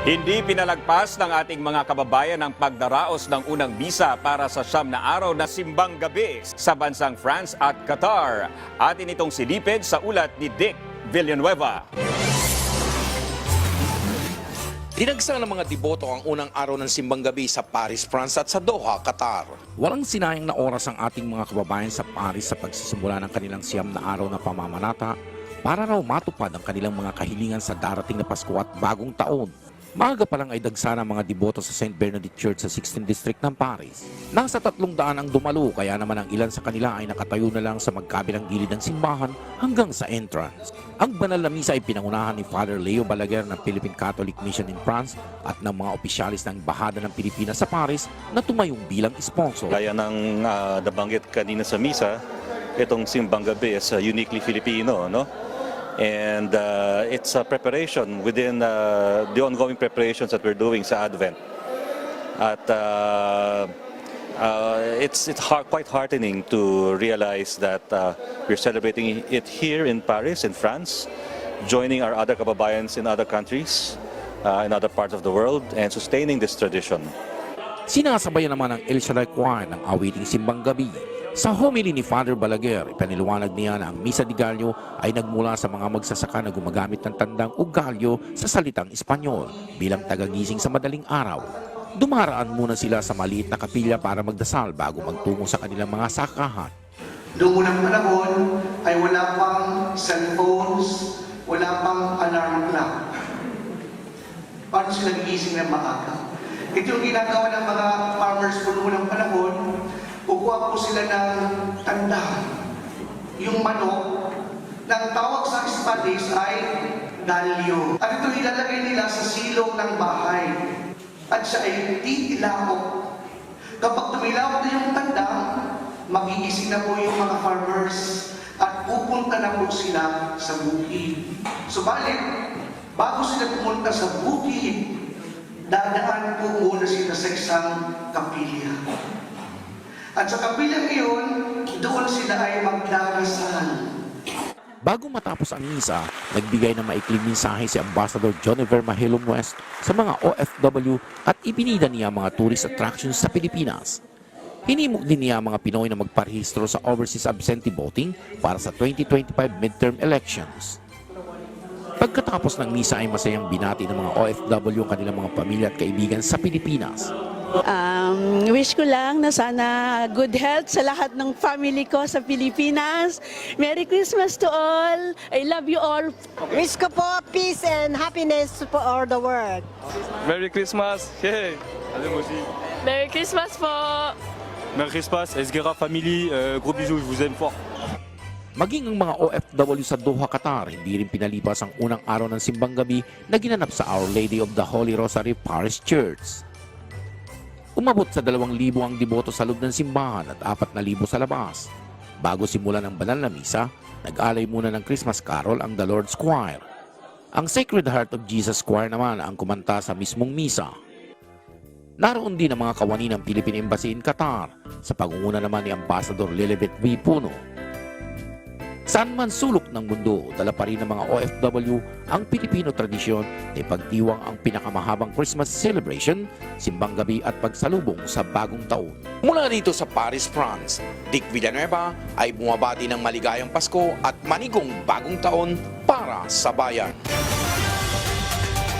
Hindi pinalagpas ng ating mga kababayan ang pagdaraos ng unang bisa para sa siyam na araw na simbang gabi sa bansang France at Qatar. Atin itong silipid sa ulat ni Dick Villanueva. Dinagsa ng mga deboto ang unang araw ng simbang gabi sa Paris, France at sa Doha, Qatar. Walang sinayang na oras ang ating mga kababayan sa Paris sa pagsisimula ng kanilang siyam na araw na pamamanata para raw matupad ang kanilang mga kahilingan sa darating na Pasko at bagong taon. Maaga pa lang ay dagsa ng mga deboto sa St. Bernadette Church sa 16th District ng Paris. Nasa tatlong daan ang dumalo kaya naman ang ilan sa kanila ay nakatayo na lang sa magkabilang gilid ng simbahan hanggang sa entrance. Ang banal na misa ay pinangunahan ni Father Leo Balaguer ng Philippine Catholic Mission in France at ng mga opisyalis ng Bahada ng Pilipinas sa Paris na tumayong bilang sponsor. Gaya ng ah, nabanggit kanina sa misa, itong simbang gabi is uh, uniquely Filipino, no? And uh, it's a preparation within uh, the ongoing preparations that we're doing sa Advent. At uh, uh, it's it's heart, quite heartening to realize that uh, we're celebrating it here in Paris, in France, joining our other kababayans in other countries, uh, in other parts of the world, and sustaining this tradition. Sinasabayan naman ng El Shaddai Choir ng awiting simbang gabi. Sa homily ni Father Balaguer, ipaniluwanag niya na ang Misa di Gallo ay nagmula sa mga magsasaka na gumagamit ng tandang ugalyo sa salitang Espanyol bilang tagagising sa madaling araw. Dumaraan muna sila sa maliit na kapilya para magdasal bago magtungo sa kanilang mga sakahan. Noong unang panahon ay wala pang cellphones, wala pang alarm clock. Paano sila nagigising ng maaga? Ito yung ginagawa ng mga farmers po noong unang panahon. Kukuha po sila ng tanda. Yung manok, na tawag sa Spanish ay galyo. At ito ilalagay nila sa silong ng bahay. At siya ay titilaok. Kapag tumilaok na yung tanda, magigising na po yung mga farmers at pupunta na po sila sa bukid. Subalit, bago sila pumunta sa bukid, dadaan po muna sila sa isang kapilya. At sa kapilya iyon, doon sila ay magdarasal. Bago matapos ang misa, nagbigay ng maikling mensahe si Ambassador Joniver Mahilom West sa mga OFW at ibinida niya mga tourist attractions sa Pilipinas. Hinimok din niya mga Pinoy na magparehistro sa overseas absentee voting para sa 2025 midterm elections. Pagkatapos ng misa ay masayang binati ng mga OFW ang kanilang mga pamilya at kaibigan sa Pilipinas. Um, wish ko lang na sana good health sa lahat ng family ko sa Pilipinas. Merry Christmas to all. I love you all. Wish ko po peace and happiness for all the world. Merry Christmas! Hey! Merry Christmas po! Merry Christmas, Esguera Family, euh, gros bisous, je vous aime fort. Maging ang mga OFW sa Doha, Qatar, hindi rin pinalipas ang unang araw ng simbang gabi na ginanap sa Our Lady of the Holy Rosary Parish Church. Umabot sa 2,000 ang deboto sa loob ng simbahan at 4,000 sa labas. Bago simulan ang banal na misa, nag-alay muna ng Christmas Carol ang The Lord's Choir. Ang Sacred Heart of Jesus Choir naman ang kumanta sa mismong misa. Naroon din ang mga kawani ng Philippine Embassy in Qatar sa pangunguna naman ni Ambassador Lilibet V. Puno Saan man sulok ng mundo, dala pa rin ng mga OFW ang Pilipino tradisyon na ipagdiwang ang pinakamahabang Christmas celebration, simbang gabi at pagsalubong sa bagong taon. Mula dito sa Paris, France, Dick Villanueva ay bumabati ng maligayang Pasko at manigong bagong taon para sa bayan.